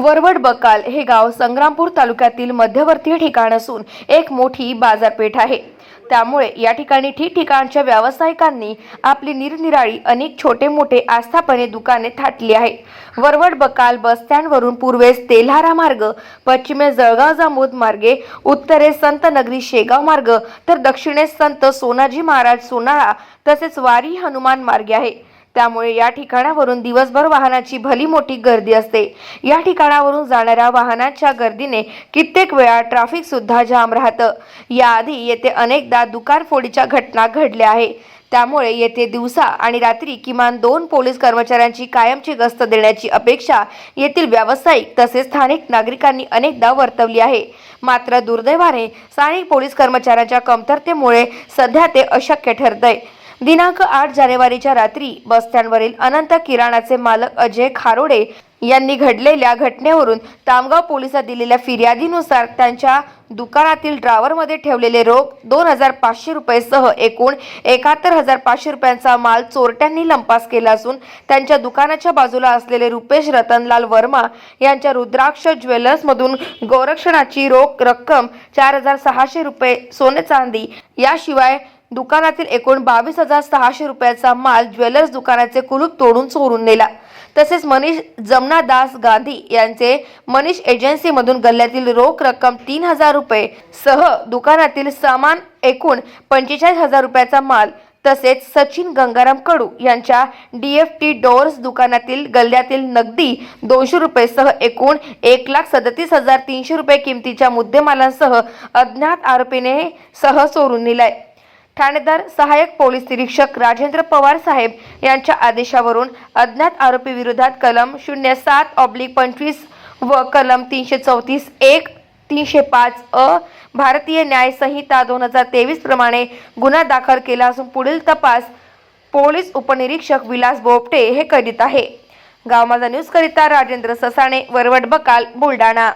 वरवड बकाल हे गाव संग्रामपूर तालुक्यातील मध्यवर्ती ठिकाण असून एक मोठी बाजारपेठ आहे. त्यामुळे या ठिकाणी ठिकठिकाणच्या व्यावसायिकांनी आपली निरनिराळी अनेक छोटे मोठे आस्थापने दुकाने थाटली आहे वरवड बकाल बस स्टँडवरून पूर्वेस तेल्हारा मार्ग पश्चिमेस जळगाव जामोद मार्गे उत्तरेस संत नगरी शेगाव मार्ग तर दक्षिणेस संत सोनाजी महाराज सोनाळा तसेच वारी हनुमान मार्गे आहे. त्यामुळे या ठिकाणावरून दिवसभर वाहनाची भली मोठी गर्दी असते. या ठिकाणावरून जाणाऱ्या वाहनाच्या गर्दीने कित्येक वेळा ट्रॅफिक सुद्धा जाम राहतं. याआधी येथे अनेकदा दुकानफोडीच्या घटना घडल्या आहे त्यामुळे येथे दिवसा आणि रात्री किमान दोन पोलीस कर्मचाऱ्यांची कायमची गस्त देण्याची अपेक्षा येथील व्यावसायिक तसेच स्थानिक नागरिकांनी अनेकदा वर्तवली आहे. मात्र दुर्दैवाने स्थानिक पोलीस कर्मचाऱ्यांच्या कमतरतेमुळे सध्या ते अशक्य ठरतंय. दिनांक आठ जानेवारीच्या रात्री बसस्टँडवरील अनंत किराणाचे मालक अजय खारोडे यांनी घडलेल्या घटनेवरून तामगाव पोलिसात दिलेल्या फिर्यादीनुसार त्यांच्या दुकानातील ड्रावरमध्ये ठेवलेले रोख दोन हजार पाचशे रुपयेसह एकूण एकाहत्तर हजार पाचशे रुपयांचा माल चोरट्यांनी लंपास केला असून त्यांच्या दुकानाच्या बाजूला असलेले रुपेश रतनलाल वर्मा यांच्या रुद्राक्ष ज्वेलर्समधून गोरक्षणाची रोख रक्कम चार हजार सहाशे रुपये सोने चांदी याशिवाय दुकानातील एकूण बावीस हजार सहाशे रुपयाचा माल ज्वेलर्स दुकानाचे कुलूप तोडून चोरून नेला. तसेच मनीष जमनादास गांधी यांचे मनीष एजन्सीमधून गल्ल्यातील रोख रक्कम तीन हजार रुपये सह दुकानातील सामान एकूण पंचेचाळीस हजार रुपयाचा माल तसेच सचिन गंगाराम कडू यांच्या डी एफ टी डोअर्स दुकानातील गल्ल्यातील नगदी दोनशे रुपयेसह एकूण एक लाख सदतीस हजार तीनशे रुपये किमतीच्या मुद्देमालांसह अज्ञात आरोपीने सह चोरून नेलाय. ठाणेदार सहाय्यक पोलीस निरीक्षक राजेंद्र पवार साहेब यांच्या आदेशावरून अज्ञात आरोपी विरोधात कलम शून्य सात ऑब्लिक पंचवीस व कलम तीनशे चौतीस एक तीनशे पाच अ भारतीय न्याय संहिता दोन हजार तेवीस प्रमाणे गुन्हा दाखल केला असून पुढील तपास पोलीस उपनिरीक्षक विलास बोपटे हे करीत आहे. गाव माझा न्यूज करिता राजेंद्र ससाणे वरवड बकाल बुलढाणा.